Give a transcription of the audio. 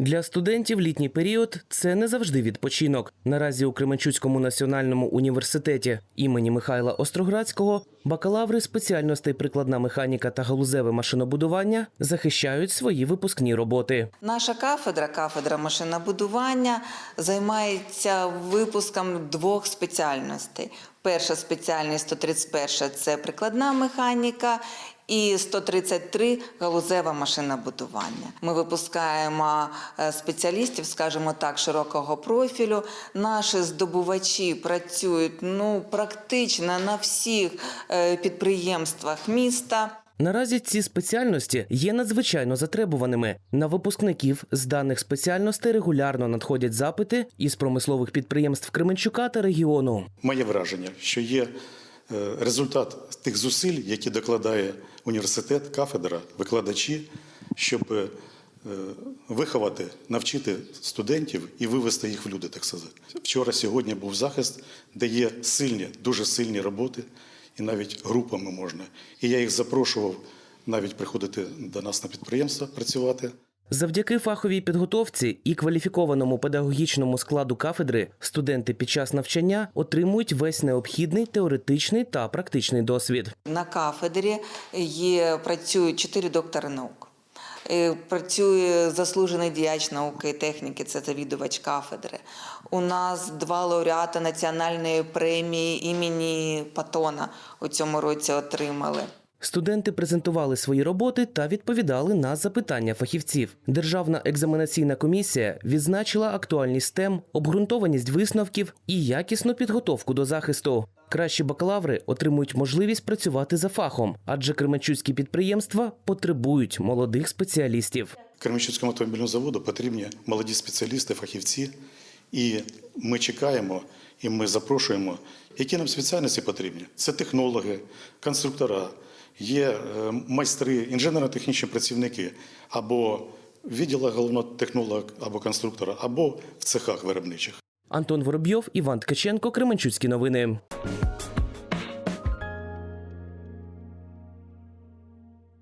Для студентів літній період це не завжди відпочинок. Наразі у Кременчуцькому національному університеті імені Михайла Остроградського бакалаври спеціальностей прикладна механіка та галузеве машинобудування захищають свої випускні роботи. Наша кафедра, кафедра машинобудування, займається випуском двох спеціальностей. Перша спеціальність 131 – це прикладна механіка. І 133 галузеве машинобудування. Ми випускаємо е, спеціалістів, скажімо так, широкого профілю. Наші здобувачі працюють ну практично на всіх е, підприємствах міста. Наразі ці спеціальності є надзвичайно затребуваними. На випускників з даних спеціальностей регулярно надходять запити із промислових підприємств Кременчука та регіону. Моє враження, що є е, результат тих зусиль, які докладає університет, кафедра, викладачі, щоб е, виховати, навчити студентів і вивести їх в люди, так сказати. Вчора, сьогодні був захист, де є сильні, дуже сильні роботи, і навіть групами можна. І я їх запрошував навіть приходити до нас на підприємство працювати. Завдяки фаховій підготовці і кваліфікованому педагогічному складу кафедри студенти під час навчання отримують весь необхідний теоретичний та практичний досвід. На кафедрі є, працюють чотири доктори наук. Е, Працює заслужений діяч науки і техніки, це завідувач кафедри. У нас два лауреати національної премії імені Патона у цьому році отримали. Студенти презентували свої роботи та відповідали на запитання фахівців. Державна екзаменаційна комісія відзначила актуальність тем, обґрунтованість висновків і якісну підготовку до захисту. Кращі бакалаври отримують можливість працювати за фахом, адже кременчуцькі підприємства потребують молодих спеціалістів. Кременчуцькому автомобільному заводу потрібні молоді спеціалісти, фахівці. І ми чекаємо і ми запрошуємо, які нам спеціальності потрібні. Це технологи, конструктора, є е, майстри, інженерно-технічні працівники або в відділах головного технолога або конструктора, або в цехах виробничих. Антон Воробйов, Іван Ткаченко, Кременчуцькі новини.